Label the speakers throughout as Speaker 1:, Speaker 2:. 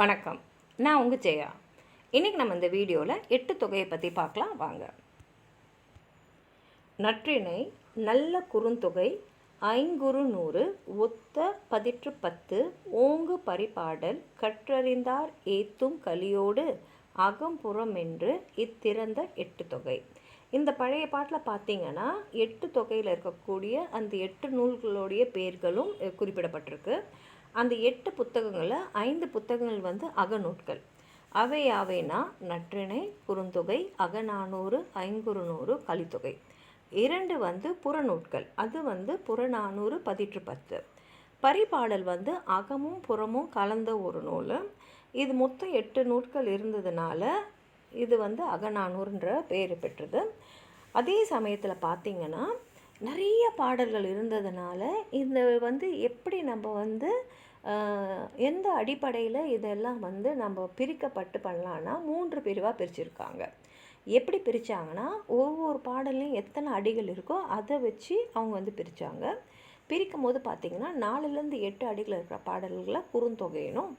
Speaker 1: வணக்கம். நான் உங்கள் ஜெயா. இன்றைக்கி நம்ம இந்த வீடியோவில் எட்டு தொகையை பற்றி பார்க்கலாம். வாங்க. நற்றிணை நல்ல குறுந்தொகை ஐங்குறு நூறு ஒத்த பதிற்று பத்து ஓங்கு பரிபாடல் கற்றறிந்தார் ஏத்தும் கலியோடு அகம்புறம் என்று இத்திறந்த எட்டு தொகை. இந்த பழைய பாட்டில் பார்த்தீங்கன்னா எட்டு தொகையில் இருக்கக்கூடிய அந்த எட்டு நூல்களுடைய பெயர்களும் குறிப்பிடப்பட்டிருக்கு. அந்த எட்டு புத்தகங்களில் ஐந்து புத்தகங்கள் வந்து அகநூட்கள் அவை யாவைனா? நற்றிணை குறுந்தொகை அகநானூறு ஐங்குறுநூறு கலித்தொகை. இரண்டு வந்து புறநூட்கள் அது வந்து புறநானூறு பதிற்று பத்து. பரிபாடல் வந்து அகமும் புறமும் கலந்த ஒரு நூல். இது மொத்தம் எட்டு நூட்கள் இருந்ததுனால இது வந்து அகநானூறுன்ற பேர் பெற்றது. அதே சமயத்தில் பார்த்திங்கன்னா நிறைய பாடல்கள் இருந்ததுனால இந்த வந்து எப்படி நம்ம வந்து எந்த அடிப்படையில் இதெல்லாம் வந்து நம்ம பிரிக்கப்பட்டு பண்ணலான்னா மூன்று பிரிவாக பிரிச்சுருக்காங்க. எப்படி பிரித்தாங்கன்னா ஒவ்வொரு பாடல்லையும் எத்தனை அடிகள் இருக்கோ அதை வச்சு அவங்க வந்து பிரித்தாங்க பிரிக்கும் போது பார்த்திங்கன்னா நாலுலேருந்து எட்டு அடிகள் இருக்கிற பாடல்களை குறுந்தொகையணும்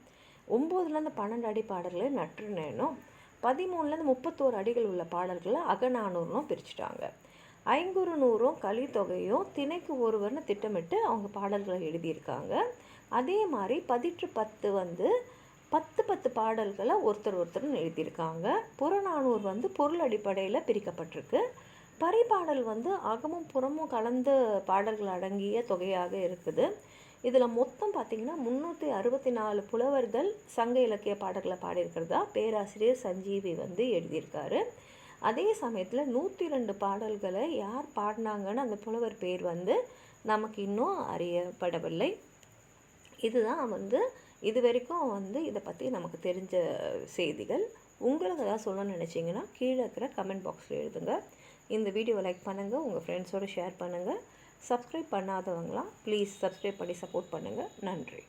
Speaker 1: ஒம்போதுலேருந்து பன்னெண்டு அடி பாடல்களை நற்றுனேனும் பதிமூணுலேருந்து முப்பத்தோரு அடிகள் உள்ள பாடல்களை அகநானூறுனும் பிரிச்சுட்டாங்க. ஐங்குறு நூறும் கலித்தொகையும் திணைக்கு ஒருவர்னு திட்டமிட்டு அவங்க பாடல்களை எழுதியிருக்காங்க. அதே மாதிரி பதிற்று பத்து வந்து பத்து பத்து பாடல்களை ஒருத்தர் ஒருத்தர் எழுதியிருக்காங்க. புறநானூறு வந்து பொருள் அடிப்படையில் பிரிக்கப்பட்டிருக்கு. பரிபாடல் வந்து அகமும் புறமும் கலந்த பாடல்கள் அடங்கிய தொகையாக இருக்குது. இதில் மொத்தம் பார்த்திங்கன்னா முந்நூற்றி அறுபத்தி நாலு புலவர்கள் சங்க இலக்கிய பாடல்களை பாடியிருக்கிறதா பேராசிரியர் சஞ்சீவி வந்து எழுதியிருக்காரு. அதே சமயத்தில் நூற்றி ரெண்டு பாடல்களை யார் பாடினாங்கன்னு அந்த புலவர் பேர் வந்து நமக்கு இன்னும் அறியப்படவில்லை. இதுதான் வந்து இது வரைக்கும் வந்து இதை பற்றி நமக்கு தெரிஞ்ச செய்திகள். உங்களுக்கு ஏதாவது சொல்லணும்னு நினச்சிங்கன்னா கீழே இருக்கிற கமெண்ட் பாக்ஸில் எழுதுங்க. இந்த வீடியோவை லைக் பண்ணுங்கள் உங்கள் ஃப்ரெண்ட்ஸோடு ஷேர் பண்ணுங்கள் சப்ஸ்கிரைப் பண்ணாதவங்களாம் ப்ளீஸ் சப்ஸ்கிரைப் பண்ணி சப்போர்ட் பண்ணுங்கள் நன்றி.